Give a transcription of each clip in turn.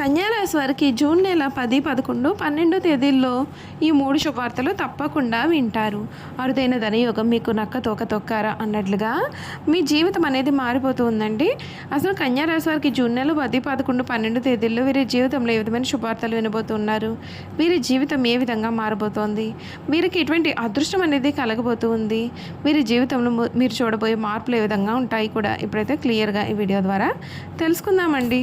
కన్యారాశి వారికి జూన్ నెల పది పదకొండు పన్నెండు తేదీల్లో ఈ మూడు శుభార్తలు తప్పకుండా వింటారు. అరుదైన ధనయోగం మీకు నక్క తోక తొక్కారా అన్నట్లుగా మీ జీవితం అనేది మారిపోతూ ఉందండి. అసలు కన్యారాశి వారికి జూన్ నెల పది పదకొండు పన్నెండు తేదీల్లో వీరి జీవితంలో ఏ విధమైన శుభార్తలు వినబోతున్నారు? వీరి జీవితం ఏ విధంగా మారబోతోంది? వీరికి ఎటువంటి అదృష్టం అనేది కలగబోతూ ఉంది? వీరి జీవితంలో మీరు చూడబోయే మార్పులు ఏ విధంగా ఉంటాయి కూడా ఇప్పుడైతే క్లియర్గా ఈ వీడియో ద్వారా తెలుసుకుందామండి.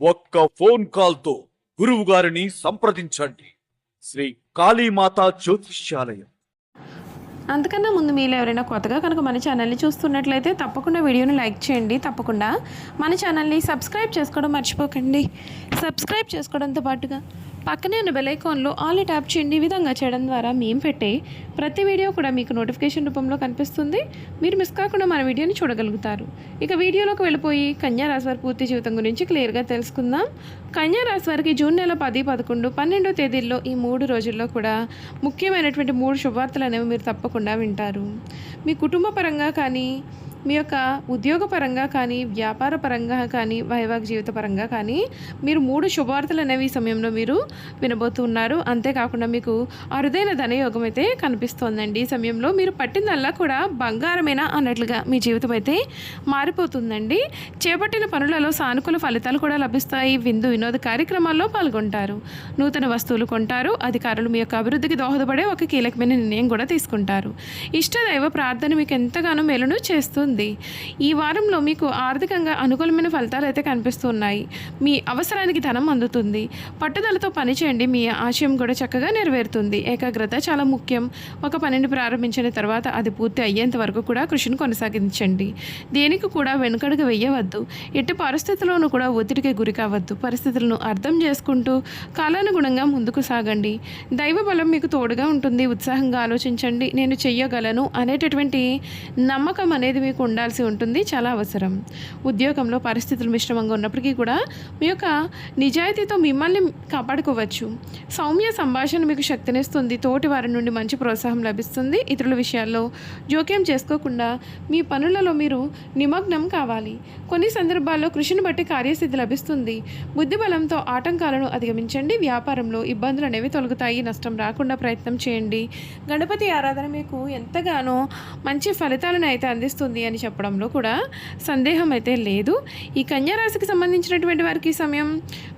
ఒక్క ఫోన్ కాల్తో గురువు గారిని సంప్రదించండి. శ్రీ కాళీమాత జ్యోతిష్యాలయం. అంతకన్నా ముందు మీరు ఎవరైనా కొత్తగా కనుక మన ఛానల్ని చూస్తున్నట్లయితే తప్పకుండా వీడియోని లైక్ చేయండి. తప్పకుండా మన ఛానల్ని సబ్స్క్రైబ్ చేసుకోవడం మర్చిపోకండి. సబ్స్క్రైబ్ చేసుకోవడంతో పాటుగా పక్కనే ఉన్న బెలైకాన్లో ఆల్ ట్యాప్ చేయండి ఈ విధంగా చేయడం ద్వారా మేము పెట్టే ప్రతి వీడియో కూడా మీకు నోటిఫికేషన్ రూపంలో కనిపిస్తుంది. మీరు మిస్ కాకుండా మన వీడియోని చూడగలుగుతారు. ఇక వీడియోలోకి వెళ్ళిపోయి కన్యారాశి వారి పూర్తి జీవితం గురించి క్లియర్గా తెలుసుకుందాం. కన్యారాశి వారికి జూన్ నెల పది పదకొండు పన్నెండో తేదీల్లో ఈ మూడు రోజుల్లో కూడా ముఖ్యమైనటువంటి మూడు శుభవార్తలు అనేవి మీరు తప్పకుండా వింటారు. మీ కుటుంబ పరంగా కానీ మీ యొక్క ఉద్యోగపరంగా కానీ వ్యాపార పరంగా కానీ వైవాహిక జీవిత పరంగా కానీ మీరు మూడు శుభవార్తలు అనేవి ఈ సమయంలో మీరు వినబోతున్నారు. అంతేకాకుండా మీకు అరుదైన ధనయోగం అయితే కనిపిస్తోందండి. ఈ సమయంలో మీరు పట్టిందల్లా కూడా బంగారమేనా అన్నట్లుగా మీ జీవితం అయితే మారిపోతుందండి. చేపట్టిన పనులలో సానుకూల ఫలితాలు కూడా లభిస్తాయి. విందు వినోద కార్యక్రమాల్లో పాల్గొంటారు. నూతన వస్తువులు కొంటారు. అధికారులు మీ యొక్క అభివృద్ధికి దోహదపడే ఒక కీలకమైన నిర్ణయం కూడా తీసుకుంటారు. ఇష్టదైవ ప్రార్థన మీకు ఎంతగానో మేలును చేస్తుంది. ఈ వారంలో మీకు ఆర్థికంగా అనుకూలమైన ఫలితాలు అయితే కనిపిస్తున్నాయి. మీ అవసరానికి ధనం అందుతుంది. పట్టుదలతో పనిచేయండి. మీ ఆశయం కూడా చక్కగా నెరవేరుతుంది. ఏకాగ్రత చాలా ముఖ్యం. ఒక పనిని ప్రారంభించిన తర్వాత అది పూర్తి అయ్యేంత వరకు కూడా కృషిని కొనసాగించండి. దేనికి కూడా వెనుకడుగు వేయవద్దు. ఎట్టి పరిస్థితుల్లోనూ కూడా ఒత్తిడికి గురి కావద్దు. పరిస్థితులను అర్థం చేసుకుంటూ కాలానుగుణంగా ముందుకు సాగండి. దైవ బలం మీకు తోడుగా ఉంటుంది. ఉత్సాహంగా ఆలోచించండి. నేను చెయ్యగలను అనేటటువంటి నమ్మకం అనేది మీకు ఉండాల్సి ఉంటుంది. చాలా అవసరం. ఉద్యోగంలో పరిస్థితులు మిశ్రమంగా ఉన్నప్పటికీ కూడా మీ యొక్క నిజాయితీతో మిమ్మల్ని కాపాడుకోవచ్చు. సౌమ్య సంభాషణ మీకు శక్తినిస్తుంది. తోటి వారి నుండి మంచి ప్రోత్సాహం లభిస్తుంది. ఇతరుల విషయాల్లో జోక్యం చేసుకోకుండా మీ పనులలో మీరు నిమగ్నం కావాలి. కొన్ని సందర్భాల్లో కృషిని బట్టి కార్యసిద్ధి లభిస్తుంది. బుద్ధి బలంతో ఆటంకాలను అధిగమించండి. వ్యాపారంలో ఇబ్బందులు అనేవి తొలగుతాయి. నష్టం రాకుండా ప్రయత్నం చేయండి. గణపతి ఆరాధన మీకు ఎంతగానో మంచి ఫలితాలను అయితే అందిస్తుంది. అని చెప్పడంలో కూడా సందేహం అయితే లేదు. ఈ కన్యా రాశికి సంబంధించినటువంటి వారికి ఈ సమయం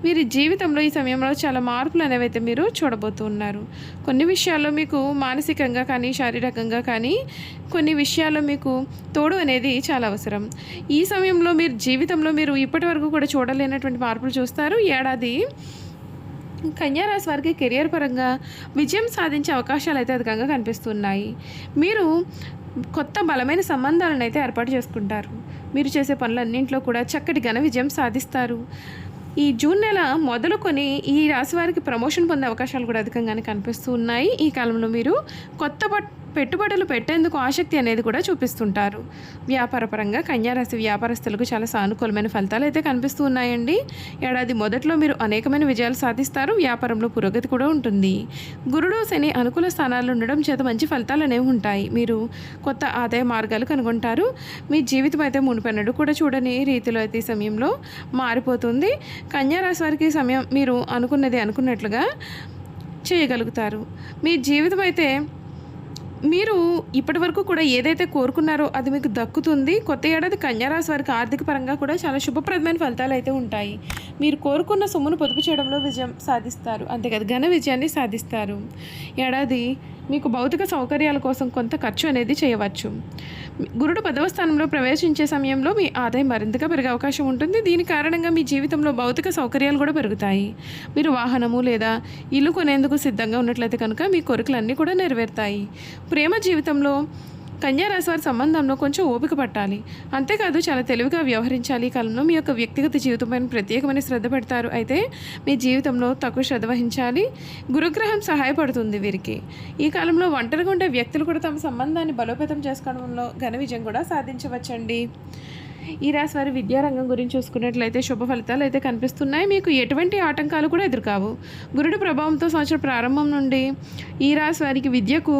వీరి జీవితంలో ఈ సమయంలో చాలా మార్పులు అనేవి అయితే మీరు చూడబోతున్నారు కొన్ని విషయాల్లో మీకు మానసికంగా కానీ శారీరకంగా కానీ కొన్ని విషయాల్లో మీకు తోడు అనేది చాలా అవసరం. ఈ సమయంలో మీరు జీవితంలో మీరు ఇప్పటి వరకు కూడా చూడలేనటువంటి మార్పులు చూస్తారు. ఏడాది కన్యారాశి వారికి కెరియర్ పరంగా విజయం సాధించే అవకాశాలు అయితే అధికంగా కనిపిస్తున్నాయి. మీరు కొత్త బలమైన సంబంధాలను అయితే ఏర్పాటు చేసుకుంటారు. మీరు చేసే పనులన్నింటిలో కూడా చక్కటి ఘన విజయం సాధిస్తారు. ఈ జూన్ నెల మొదలుకొని ఈ రాశి వారికి ప్రమోషన్ పొందే అవకాశాలు కూడా అధికంగానే కనిపిస్తూ ఉన్నాయి. ఈ కాలంలో మీరు కొత్త పట్ పెట్టుబడులు పెట్టేందుకు ఆసక్తి అనేది కూడా చూపిస్తుంటారు. వ్యాపారపరంగా కన్యారాశి వ్యాపారస్తులకు చాలా సానుకూలమైన ఫలితాలు అయితే కనిపిస్తూ ఉన్నాయండి. ఏడాది మొదట్లో మీరు అనేకమైన విజయాలు సాధిస్తారు. వ్యాపారంలో పురోగతి కూడా ఉంటుంది. గురుడు శని అనుకూల స్థానాల్లో ఉండడం చేత మంచి ఫలితాలు అనేవి ఉంటాయి. మీరు కొత్త ఆదాయ మార్గాలు కనుగొంటారు. మీ జీవితం అయితే మునిపెన్నడు కూడా చూడని రీతిలో అయితే ఈ సమయంలో మారిపోతుంది. కన్యారాశి వారికి సమయం మీరు అనుకున్నది అనుకున్నట్లుగా చేయగలుగుతారు. మీ జీవితం అయితే మీరు ఇప్పటి వరకు కూడా ఏదైతే కోరుకున్నారో అది మీకు దక్కుతుంది. కొత్త ఏడాది కన్యారాశి వారికి ఆర్థిక పరంగా కూడా చాలా శుభప్రదమైన ఫలితాలు అయితే ఉంటాయి. మీరు కోరుకున్న సొమ్మును పొదుపు చేయడంలో విజయం సాధిస్తారు. అంతేకాదు ఘన విజయాన్ని సాధిస్తారు. ఏడాది మీకు భౌతిక సౌకర్యాల కోసం కొంత ఖర్చు అనేది చేయవచ్చు. గురుడు పదవ స్థానంలో ప్రవేశించే సమయంలో మీ ఆదాయం మరింతగా పెరిగే అవకాశం ఉంటుంది. దీని కారణంగా మీ జీవితంలో భౌతిక సౌకర్యాలు కూడా పెరుగుతాయి. మీరు వాహనము లేదా ఇల్లు కొనేందుకు సిద్ధంగా ఉన్నట్లయితే కనుక మీ కోరికలన్నీ కూడా నెరవేరుతాయి. ప్రేమ జీవితంలో కన్యారాశి వారి సంబంధంలో కొంచెం ఓపిక పట్టాలి. అంతేకాదు చాలా తెలివిగా వ్యవహరించాలి. ఈ కాలంలో మీ యొక్క వ్యక్తిగత జీవితంపైన ప్రత్యేకమైన శ్రద్ధ పెడతారు. అయితే మీ జీవితంలో తక్కువ శ్రద్ధ వహించాలి. గురుగ్రహం సహాయపడుతుంది వీరికి. ఈ కాలంలో ఒంటరిగా ఉండే వ్యక్తులు కూడా తమ సంబంధాన్ని బలోపేతం చేసుకోవడంలో ఘన విజయం కూడా సాధించవచ్చండి. ఈ రాశి వారి విద్యారంగం గురించి చూసుకున్నట్లయితే శుభ ఫలితాలు అయితే కనిపిస్తున్నాయి. మీకు ఎటువంటి ఆటంకాలు కూడా ఎదురుకావు. గురుడు ప్రభావంతో సంవత్సరం ప్రారంభం నుండి ఈ రాశి వారికి విద్యకు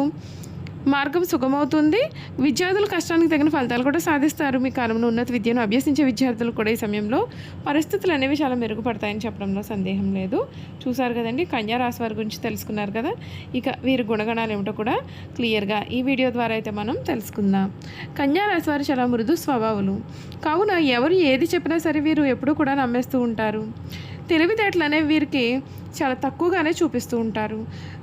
మార్గం సుగమవుతుంది. విద్యార్థులు కష్టానికి తగిన ఫలితాలు కూడా సాధిస్తారు. మీ కాలంలో ఉన్నత విద్యను అభ్యసించే విద్యార్థులు కూడా ఈ సమయంలో పరిస్థితులు అనేవి చాలా మెరుగుపడతాయని చెప్పడంలో సందేహం లేదు. చూసారు కదండి కన్యా రాశి వారి గురించి తెలుసుకున్నారు కదా? ఇక వీరి గుణగణాలు ఏమిటో కూడా క్లియర్గా ఈ వీడియో ద్వారా అయితే మనం తెలుసుకుందాం. కన్యా రాశి వారు చాలా మృదు స్వభావులు. కావున ఎవరు ఏది చెప్పినా సరే వీరు ఎప్పుడూ కూడా నమ్మేస్తూ ఉంటారు. తెలివితేటలు అనేవి వీరికి చాలా తక్కువగానే చూపిస్తూ ఉంటారు.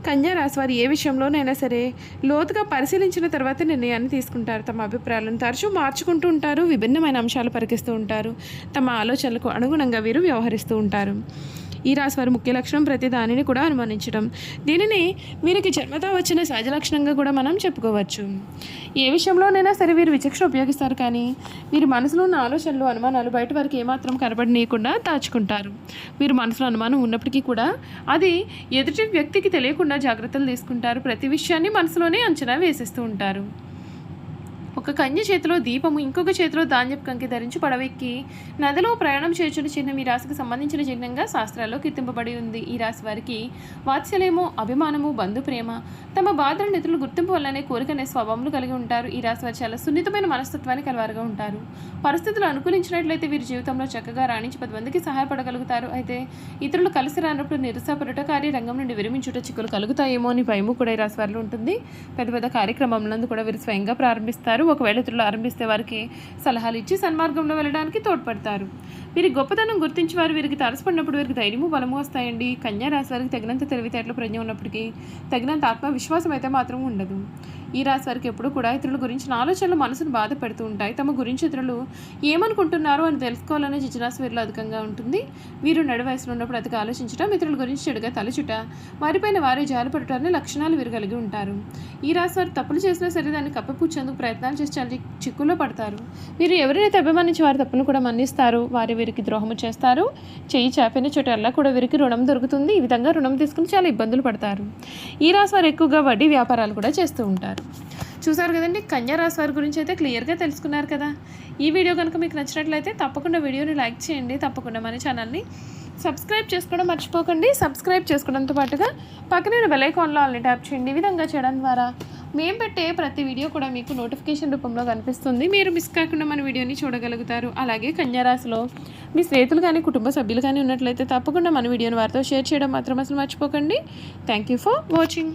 కన్యా రాశి వారు ఏ విషయంలోనైనా సరే లోతుగా పరిశీలించిన తర్వాత నిర్ణయాన్ని తీసుకుంటారు. తమ అభిప్రాయాలను తరచూ మార్చుకుంటూ ఉంటారు విభిన్నమైన అంశాలు పరికిస్తూ ఉంటారు. తమ ఆలోచనలకు అనుగుణంగా వీరు వ్యవహరిస్తూ ఉంటారు. ఈ రాశి వారి ముఖ్య లక్షణం ప్రతి దానిని కూడా అనుమానించడం దీనిని వీరికి జన్మతా వచ్చిన సహజ లక్షణంగా కూడా మనం చెప్పుకోవచ్చు. ఏ విషయంలోనైనా సరే వీరు విచక్షణ ఉపయోగిస్తారు కానీ వీరి మనసులో ఉన్న ఆలోచనలు అనుమానాలు బయట వారికి ఏమాత్రం కనబడనీయకుండా దాచుకుంటారు. వీరు మనసులో అనుమానం ఉన్నప్పటికీ కూడా అది ఎదుటి వ్యక్తికి తెలియకుండా జాగ్రత్తలు తీసుకుంటారు. ప్రతి విషయాన్ని మనసులోనే అంచనా వేసేస్తూ ఉంటారు. ఒక కన్య చేతిలో దీపము ఇంకొక చేతిలో ధాన్యపు కంకి ధరించి పడవెక్కి నదిలో ప్రయాణం చేర్చుని చిహ్నం ఈ రాశికి సంబంధించిన చిహ్నంగా శాస్త్రాల్లో కీర్తింపబడి ఉంది. ఈ రాశి వారికి వాత్సల్యము అభిమానము బంధు ప్రేమ తమ బాధలు నిధులు గుర్తింపు వల్లనే కోరికనే స్వభావములు కలిగి ఉంటారు. ఈ రాశి వారు చాలా సున్నితమైన మనస్తత్వాన్ని కలవారుగా ఉంటారు. పరిస్థితులు అనుకూలించినట్లయితే వీరి జీవితంలో చక్కగా రాణించి పది మందికి సహాయపడగలుగుతారు. అయితే ఇతరులు కలిసి రానప్పుడు నిరుత్సాహపడుట కార్య రంగం నుండి విరమించుట చిక్కులు కలుగుతాయేమో అని భయము కూడా ఈ రాశి వారిలో ఉంటుంది. పెద్ద పెద్ద కార్యక్రమంలో కూడా వీరు స్వయంగా ప్రారంభిస్తారు. ఒకవేళ ఇతరులు ఆరంభిస్తే వారికి సలహాలు ఇచ్చి సన్మార్గంలో వెళ్ళడానికి తోడ్పడతారు. వీరి గొప్పతనం గుర్తించి వారు వీరికి తరసపడినప్పుడు వీరికి ధైర్యము బలము వస్తాయండి. కన్యా రాశి వారికి తగినంత తెలివితేటలు ప్రజ్ఞ ఉన్నప్పటికీ తగినంత ఆత్మవిశ్వాసం అయితే మాత్రం ఉండదు. ఈ రాశి వారికి ఎప్పుడూ కూడా ఇతరుల గురించిన ఆలోచనలు మనసును బాధ పెడుతూ ఉంటాయి. తమ గురించి ఇతరులు ఏమనుకుంటున్నారో అని తెలుసుకోవాలనే జిజ్ఞాస వీరిలో అధికంగా ఉంటుంది. వీరు నడు వయసులో ఉన్నప్పుడు అతిగా ఆలోచించడం ఇతరుల గురించి చెడుగా తలచుట వారిపైన వారే జాలపడటాన్ని లక్షణాలు వీరు కలిగి ఉంటారు. ఈ రాశి వారు తప్పులు చేసినా సరే దాన్ని కప్పిపుచ్చేందుకు ప్రయత్నాలు చేసి చిక్కుల్లో పడతారు. వీరు ఎవరైతే అభిమానించి వారి తప్పును కూడా మన్నిస్తారు వారి వీరికి ద్రోహము చేస్తారు. చేయి చాపిన చోటల్లా కూడా వీరికి రుణం దొరుకుతుంది. ఈ విధంగా రుణం తీసుకుని చాలా ఇబ్బందులు పడతారు. ఈ రాశి వారు ఎక్కువగా వడ్డీ వ్యాపారాలు కూడా చేస్తూ ఉంటారు. చూసారు కదండి కన్యా రాశి వారి గురించి అయితే క్లియర్గా తెలుసుకున్నారు కదా. ఈ వీడియో కనుక మీకు నచ్చినట్లయితే తప్పకుండా వీడియోని లైక్ చేయండి. తప్పకుండా మన ఛానల్ని సబ్స్క్రైబ్ చేసుకోవడం మర్చిపోకండి. సబ్స్క్రైబ్ చేసుకోవడంతో పాటుగా పక్కనే బెల్ ఐకాన్లో ఆల్ని ట్యాప్ చేయండి. ఈ విధంగా చేయడం ద్వారా మేము పెట్టే ప్రతి వీడియో కూడా మీకు నోటిఫికేషన్ రూపంలో కనిపిస్తుంది. మీరు మిస్ కాకుండా మన వీడియోని చూడగలుగుతారు. అలాగే కన్యారాశిలో మీ స్నేహితులు కానీ కుటుంబ సభ్యులు కానీ ఉన్నట్లయితే తప్పకుండా మన వీడియోని వారితో షేర్ చేయడం మాత్రం అసలు మర్చిపోకండి. Thank you for watching